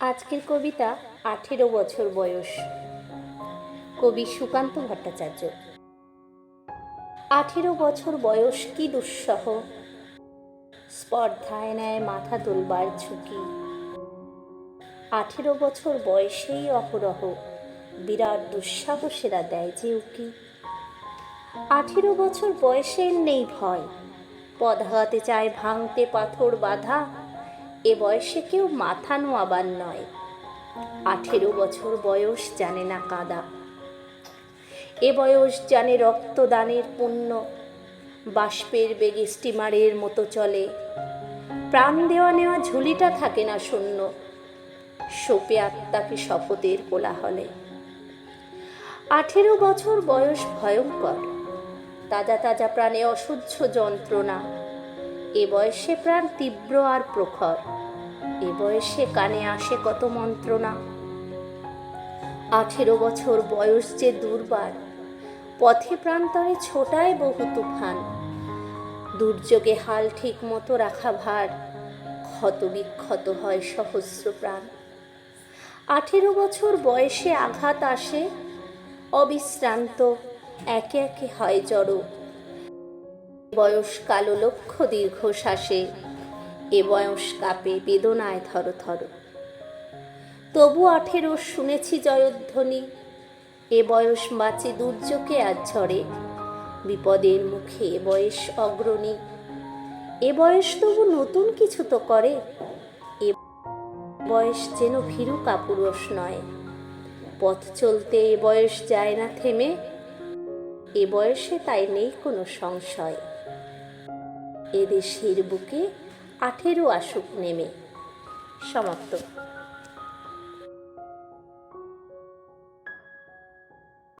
আজকের কবিতা আঠেরো বছর বয়স। কবি সুকান্ত ভট্টাচার্য। আঠেরো বছর বয়স কি দুঃসহ? স্পর্ধায় নেয় মাথা তোলবার ঝুঁকি। আঠেরো বছর বয়সেই অহরহ, বিরাট দুঃসাহসেরা দেয় যে উকি। আঠেরো বছর বয়সের নেই ভয় পদাঘাতে চায় ভাঙতে পাথর বাধা। এ বয়সে কেউ মাথা নোয়াবার নয়। আঠেরো বছর বয়স জানে না কাদা। এ বয়স জানে রক্তদানের পুণ্য। বাষ্পের বেগে স্টিমারের মতো চলে। প্রাণ দেওয়া নেওয়া ঝুলিটা থাকে না শূন্য। সোপে আত্মাকে শপথের কোলাহলে। আঠেরো বছর বয়স ভয়ঙ্কর। তাজা তাজা প্রাণে অসহ্য যন্ত্রণা। এ বয়সে প্রাণ তীব্র আর প্রখর। এ বয়সে কানে আসে কত মন্ত্রণা। আঠেরো বছর বয়স যে দুর্বার, পথে প্রান্তরে ছোটায় বহু তুফান। দুর্যোগে হাল ঠিক মতো রাখা ভার, ক্ষত বিক্ষত হয় সহস্র প্রাণ। আঠেরো বছর বয়সে আঘাত আসে, অবিশ্রান্ত, একে একে হয় জড়ো। বয়স কালো লক্ষ দীর্ঘশ্বাসে, এ বয়স কাপে বেদনায় থর থর তবু আঠেরো শুনেছি জয়ধ্বনি, এ বয়স বাঁচে দুর্যোগে আর ঝরে বিপদের মুখে এ বয়স অগ্রণী। এ বয়স তবু নতুন কিছু তো করে, এ বয়স যেন ভীরু কাপুরুষ নয়। পথ চলতে এ বয়স যায় না থেমে এ বয়সে তাই নেই কোনো সংশয়। এদেশের বুকে আঠেরো আসুক নেমে। সমাপ্ত।